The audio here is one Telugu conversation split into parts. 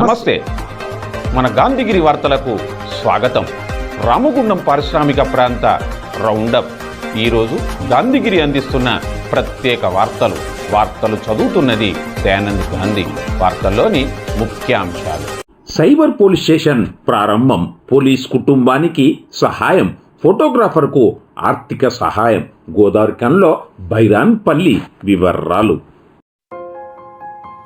నమస్తే. మన గాంధీగిరి వార్తలకు స్వాగతం. రామగుండం పారిశ్రామిక ప్రాంత రౌండప్. ఈరోజు గాంధీగిరి అందిస్తున్న ప్రత్యేక వార్తలు. వార్తలు చదువుతున్నది దయానంద్ గాంధీ. వార్తల్లోని ముఖ్యాంశాలు. సైబర్ పోలీస్ స్టేషన్ ప్రారంభం. పోలీస్ కుటుంబానికి సహాయం. ఫోటోగ్రాఫర్కు ఆర్థిక సహాయం. గోదావరి కన్లో బైరాన్పల్లి వివరాలు.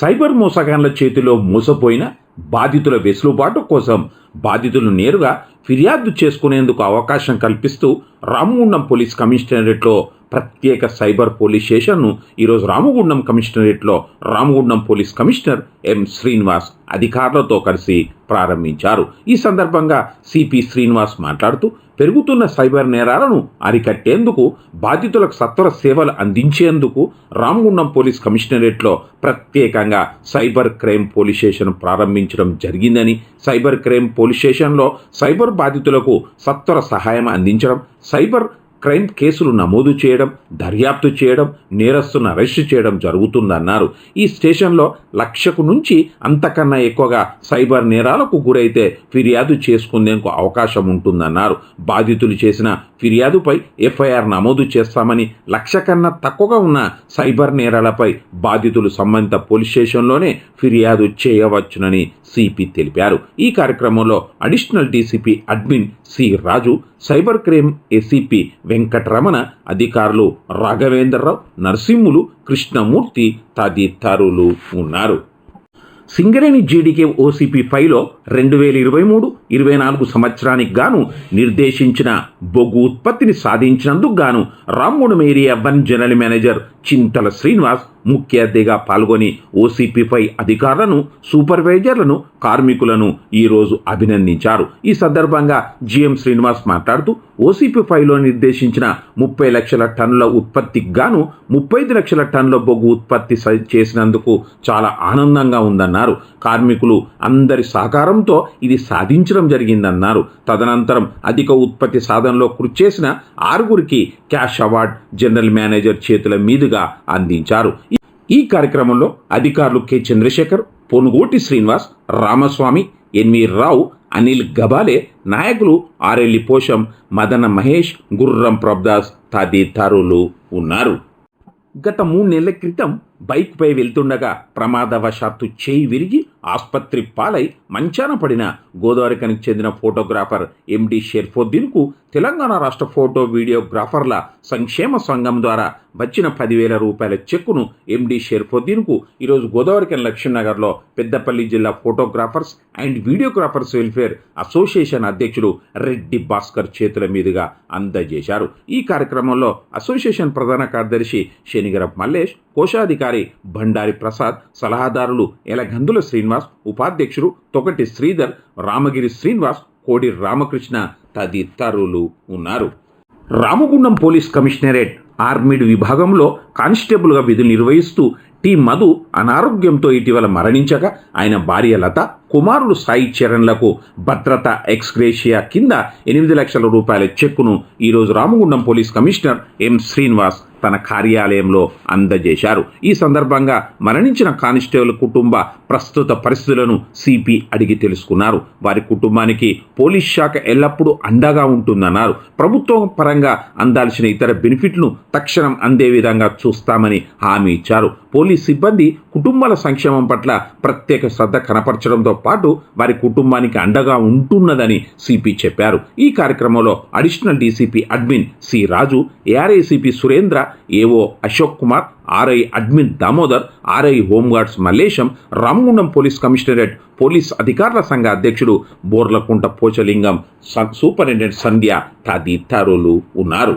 Cyber మోసగాళ్ళ చేతిలో మోసపోయిన బాధితుల వెసులుబాటు కోసం బాధితులు నేరుగా ఫిర్యాదు చేసుకునేందుకు అవకాశం కల్పిస్తూ రామగుండం పోలీస్ కమిషనరేట్లో ప్రత్యేక సైబర్ పోలీస్ స్టేషన్ను ఈరోజు Ramagundam కమిషనరేట్లో Ramagundam police commissioner M Srinivas అధికారులతో కలిసి ప్రారంభించారు. ఈ సందర్భంగా సిపి శ్రీనివాస్ మాట్లాడుతూ పెరుగుతున్న సైబర్ నేరాలను అరికట్టేందుకు బాధితులకు సత్వర సేవలు అందించేందుకు రామగుండం పోలీస్ కమిషనరేట్లో ప్రత్యేకంగా సైబర్ క్రైమ్ పోలీస్ స్టేషన్ ప్రారంభించడం జరిగిందని సైబర్ క్రైమ్ పోలీస్ స్టేషన్లో సైబర్ బాధితులకు సత్వర సహాయం అందించడం సైబర్ క్రైమ్ కేసులు నమోదు చేయడం దర్యాప్తు చేయడం నేరస్తును అరెస్టు చేయడం జరుగుతుందన్నారు. ఈ స్టేషన్లో లక్షకు నుంచి అంతకన్నా ఎక్కువగా సైబర్ నేరాలకు గురైతే ఫిర్యాదు చేసుకునేందుకు అవకాశం ఉంటుందన్నారు. బాధితులు చేసిన ఫిర్యాదుపై ఎఫ్ఐఆర్ నమోదు చేస్తామని లక్ష కన్నా తక్కువగా ఉన్న సైబర్ నేరాలపై బాధితులు సంబంధిత పోలీస్ స్టేషన్లోనే ఫిర్యాదు చేయవచ్చునని సిపి తెలిపారు. ఈ కార్యక్రమంలో additional DCP admin C Raju cyber crime ACP Venkataramana అధికారులు రాఘవేంద్రరావు నరసింహులు కృష్ణమూర్తి తదితరులు ఉన్నారు. సింగరేణి జీడీకే ఓసీపీ ఫైలో రెండు వేల ఇరవై మూడు ఇరవై నాలుగు సంవత్సరానికి గాను నిర్దేశించిన బొగ్గు ఉత్పత్తిని సాధించినందుకు గాను రామ్మూడు area one general manager Chintala Srinivas ముఖ్య అతిథిగా పాల్గొని ఓసీపీపై అధికారులను సూపర్వైజర్లను కార్మికులను ఈరోజు అభినందించారు. ఈ సందర్భంగా జిఎం శ్రీనివాస్ మాట్లాడుతూ ఓసీపీ ఫైవ్లో నిర్దేశించిన ముప్పై లక్షల టన్నుల ఉత్పత్తికి గాను ముప్పై ఐదు లక్షల టన్నుల బొగ్గు ఉత్పత్తి చేసినందుకు చాలా ఆనందంగా ఉందన్నారు. కార్మికులు అందరి సహకారంతో ఇది సాధించడం జరిగిందన్నారు. తదనంతరం అధిక ఉత్పత్తి సాధనలో కృషి చేసిన ఆరుగురికి క్యాష్ అవార్డ్ జనరల్ మేనేజర్ చేతుల మీదుగా అందించారు. ఈ- ఈ కార్యక్రమంలో అధికారులు కె. చంద్రశేఖర్ పొనుగోటి శ్రీనివాస్ రామస్వామి ఎన్వి రావు అనిల్ గబాలే నాయకులు ఆరెల్లి పోషం మదన మహేష్ గుర్రం ప్రభదాస్ తదితరులు ఉన్నారు. గత మూడు నెలల క్రితం బైక్పై వెళ్తుండగా ప్రమాదవశాత్తు చేయి విరిగి ఆసుపత్రి పాలై మంచాన పడిన గోదావరికనికి చెందిన ఫోటోగ్రాఫర్ ఎండి షెర్ఫోద్దీన్కు తెలంగాణ రాష్ట్ర ఫోటో వీడియోగ్రాఫర్ల సంక్షేమ సంఘం ద్వారా వచ్చిన పదివేల రూపాయల చెక్కును ఎండి షెర్ఫోద్దీన్కు ఈరోజు గోదావరికన్ లక్ష్మీనగర్లో పెద్దపల్లి జిల్లా photographers and videographers welfare association అధ్యక్షుడు రెడ్డి భాస్కర్ చేతుల మీదుగా అందజేశారు. ఈ కార్యక్రమంలో అసోసియేషన్ ప్రధాన కార్యదర్శి శనిగర మల్లేష్ కోశాధికారి భండారి ప్రసాద్ సలహాదారులు ఎలగందుల శ్రీనివాస్ ఉపాధ్యక్షుడు తొకటి శ్రీధర్ రామగిరి శ్రీనివాస్ కోడి రామకృష్ణ తదితరులు ఉన్నారు. రామగుండం పోలీస్ కమిషనరేట్ ఆర్మీడ్ విభాగంలో కానిస్టేబుల్గా విధులు నిర్వహిస్తూ టి. మధు అనారోగ్యంతో ఇటీవల మరణించగా ఆయన భార్య లత కుమారుడు సాయి చరణ్లకు భద్రత ఎక్స్గ్రేషియా కింద ఎనిమిది లక్షల రూపాయల చెక్కును ఈరోజు Ramagundam police commissioner M. Srinivas తన కార్యాలయంలో అందజేశారు. ఈ సందర్భంగా మరణించిన కానిస్టేబుల్ కుటుంబ ప్రస్తుత పరిస్థితులను సిపి అడిగి తెలుసుకున్నారు. వారి కుటుంబానికి పోలీస్ శాఖ ఎల్లప్పుడూ అండగా ఉంటుందన్నారు. ప్రభుత్వం పరంగా అందాల్సిన ఇతర బెనిఫిట్ను తక్షణం అందే విధంగా చూస్తామని హామీ ఇచ్చారు. పోలీస్ సిబ్బంది కుటుంబాల సంక్షేమం పట్ల ప్రత్యేక శ్రద్ధ కనపరచడంతో పాటు వారి కుటుంబానికి అండగా ఉంటున్నదని సిపి చెప్పారు. ఈ కార్యక్రమంలో additional DCP admin C Raju AR ACP Surendra AO Ashok Kumar RI admin Damodar RI home guards Mallesham Ramagundam police commissionerate police అధికారుల సంఘ అధ్యక్షుడు బోర్లకుంట పోచలింగం సూపరింటెండెంట్ సంధ్య తదితరులు ఉన్నారు.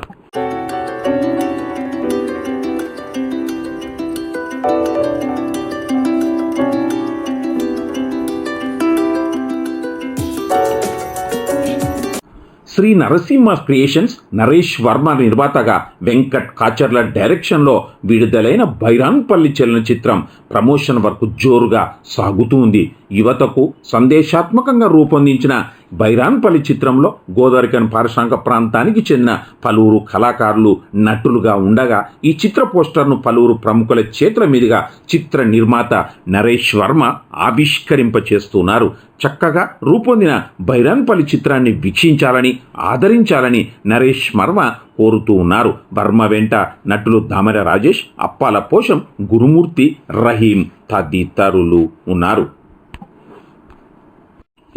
శ్రీ నరసింహ క్రియేషన్స్ నరేష్ వర్మ నిర్మాతగా వెంకట్ కాచర్ల డైరెక్షన్లో విడుదలైన బైరాన్పల్లి చలనచిత్రం ప్రమోషన్ వర్క్ జోరుగా సాగుతూ ఉంది. యువతకు సందేశాత్మకంగా రూపొందించిన బైరాన్పల్లి చిత్రంలో గోదావరికన్ పారిశ్రామిక ప్రాంతానికి చెందిన పలువురు కళాకారులు నటులుగా ఉండగా ఈ చిత్ర పోస్టర్ను పలువురు ప్రముఖుల చేతుల మీదుగా చిత్ర నిర్మాత నరేష్ వర్మ ఆవిష్కరింపచేస్తున్నారు. చక్కగా రూపొందిన బైరాన్పల్లి చిత్రాన్ని వీక్షించాలని ఆదరించాలని నరేష్ వర్మ కోరుతూ ఉన్నారు. వర్మ వెంట నటులు దామర రాజేష్ అప్పాల పోషం గురుమూర్తి రహీం తదితరులు ఉన్నారు.